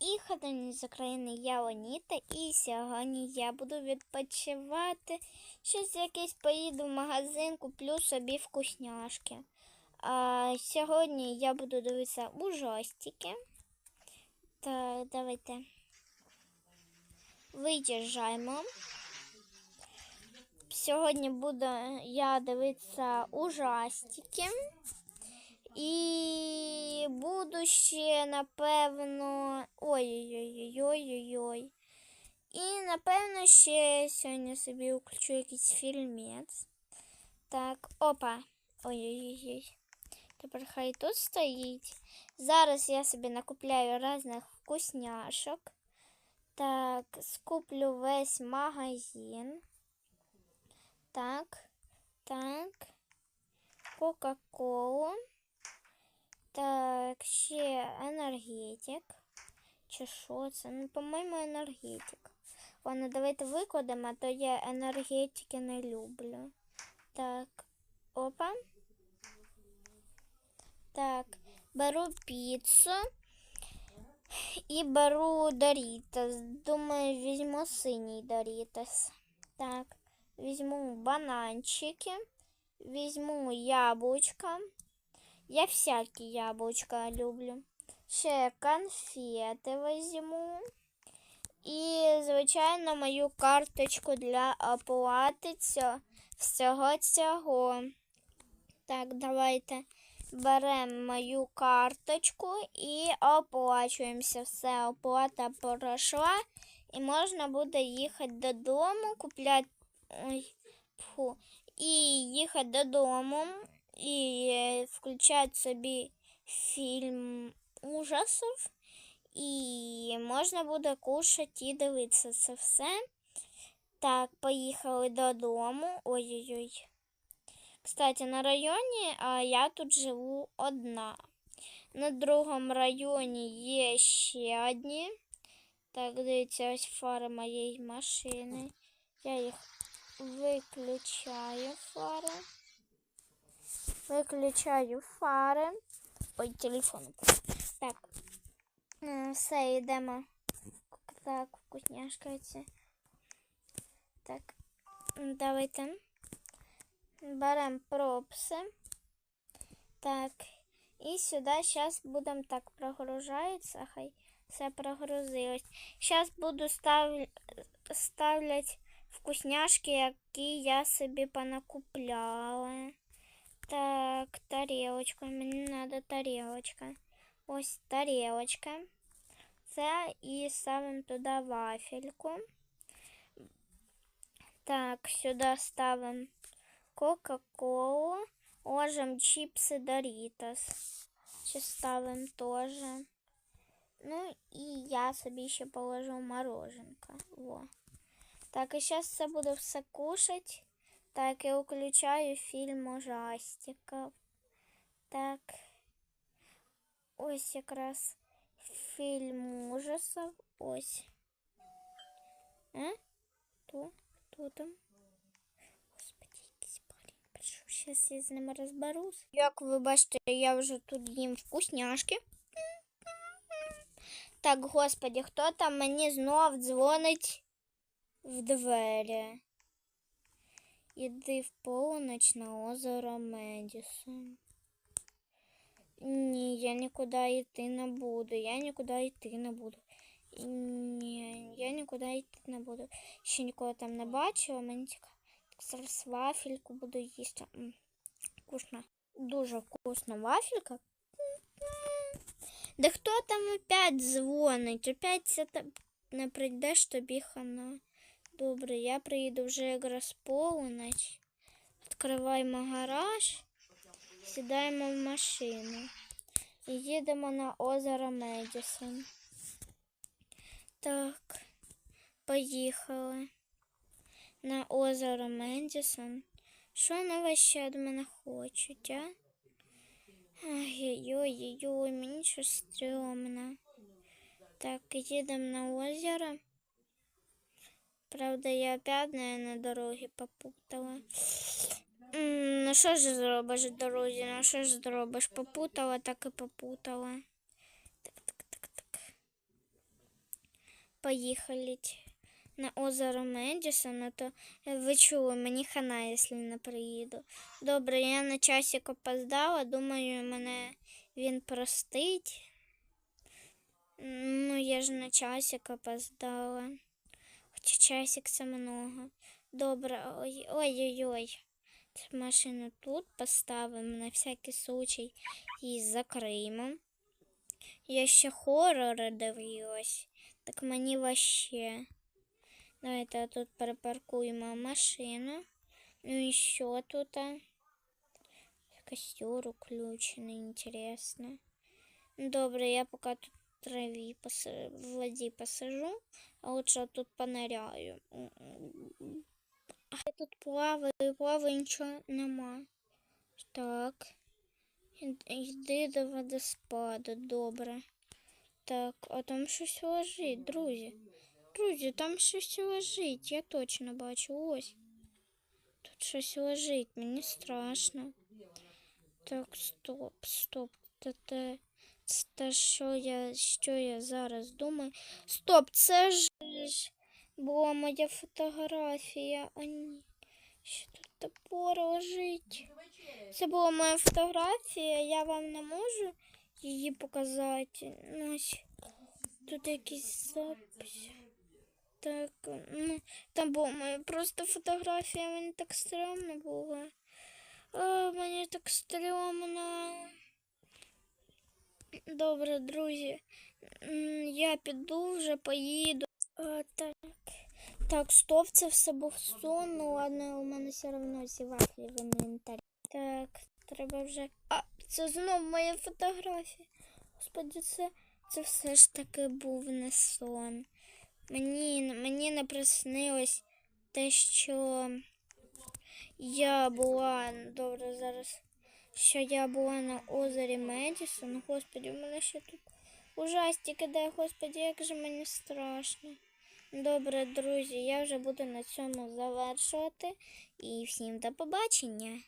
І хатині з України я Оніта, і сьогодні я буду відпочивати. Щось якесь поїду в магазин, куплю собі вкусняшки. А сьогодні я буду дивитися ужастики. Так, давайте виїжджаємо. Сьогодні буду я дивитися ужастики. І буду ще, напевно. Ой-ой-ой-ой-ой-ой. І, напевно, ще сьогодні собі включу якийсь фільмець. Так, опа. Ой-ой-ой. Тепер хай тут стоїть. Зараз я собі накупляю різних вкусняшок. Так, скуплю весь магазин. Так, так. Кока-колу. Так, ще енергетик. Чи що це? Ну, по-моєму, енергетик. Ладно, давайте викладемо, а то я енергетики не люблю. Так, опа. Так, беру піцу і беру Дорітас. Думаю, візьму синій Дорітас. Так, візьму бананчики, візьму яблучка. Я всякі яблучка люблю. Ще конфети візьму. І, звичайно, мою карточку для оплати цього, всього цього. Так, давайте беремо мою карточку і оплачуємося. Все, оплата пройшла. І можна буде їхати додому, купляти ой, фу, і їхати додому і включати собі фільм ужасів. І можна буде кушати і дивитися це все. Так, поїхали додому. Ой-ой-ой. Кстати, на районі а я тут живу одна. На другому районі є ще одні. Так, дивіться, ось фари моєї машини. Я їх виключаю фари. Виключаю фари. Ой, телефон. Так. Все, йдемо. Так, вкусняшка. Так. Давайте. Беремо пропси. Так. І сюди зараз будемо так прогружається. Хай все прогрузилось. Зараз буду став... ставлять вкусняшки, які я собі понакупляла. Так, тарелочка. Мені треба тарелочка. Ось тарелочка. Це і ставимо туди вафельку. Так, сюди ставимо Кока-Колу. Ложимо чипси Дорітос. Ще ставимо теж. Ну і я собі ще положу мороженка. Во. Так, і зараз це буду все кушати. Так, я включаю фільм ужастиків. Так. Ось якраз фільм ужасів. Ось. А? Хто? Хто там? Зараз я з ним розберусь. Як ви бачите, я вже тут їм вкусняшки. Так, господи, хто там мені знов дзвонить в двері? Іди в полночь на озеро Медісон. Ні, я нікуди йти не буду. Я нікуди йти не буду. Ні, я нікуди йти не буду. Ще нікого там не бачила, мені цікаво. Зараз вафельку буду їсти. Вкусно. Дуже вкусна вафелька. Да хто там опять дзвонить? Опять це не прийдеш тобі хана. Добре, я приїду вже якраз полуночь. Відкриваємо гараж, сідаємо в машину і їдемо на озеро Медісон. Так, поїхали на озеро Медісон. Що вони ще від мене хочуть, а? Ой-ой-ой, мені щось стрьомно. Так, їдемо на озеро. Правда, я опять на, на дорогі попутала. М, Ну що ж зробиш в дорозі? Ну що ж зробиш? Попутала, так і попутала. Так, так, так, так. Поїхали На озеро Медісона, то ви чули, мені хана, якщо не приїду. Добре, я на часик опоздала, думаю, мене він простить. Ну, я ж на часик опоздала. Хоча часик це много. Добре, ой- ой-ой-ой. Машину тут поставимо на всякий случай і закриємо. Я ще хорори дивилась. Так мені вообще. Давайте тут перепаркуємо машину. Ну що тут? Костер включений, интересно. Ну, Добре, я поки тут траві поси- в воді посижу, а лучше тут поныряю. Я тут плаваю, плаваю, нічого нема. Так. Йди до водоспаду, добре. Так, а там щось лежить, друзі. Друзі, там щось лежить, я точно бачу. Ось. Тут щось лежить, мені страшно. Так, стоп, стоп. Та, та, те, що я, що я зараз думаю. Стоп, це ж була моя фотографія. А ні. Що тут топор лежить? Це була моя фотографія, я вам не можу її показати. Ну, ось тут якісь записи. Так, ну, там була моя просто фотографія, мені так стрьомно було. А, мені так стрьомно. Добре, друзі. Я піду вже поїду. А, так. Так, стоп, це все був сон. Ну ладно, у мене все одно ці вафлі в інвентарі. Так, треба вже. А, це знов моя фотографія. Господи, це, це все ж таки був не сон. Мені, мені не приснилось те, що я була. Добре, зараз. Що я була на озері Медісон. Господи, у мене ще тут ужастик іде. Господи, як же мені страшно. Добре, друзі, я вже буду на цьому завершувати. І всім до побачення.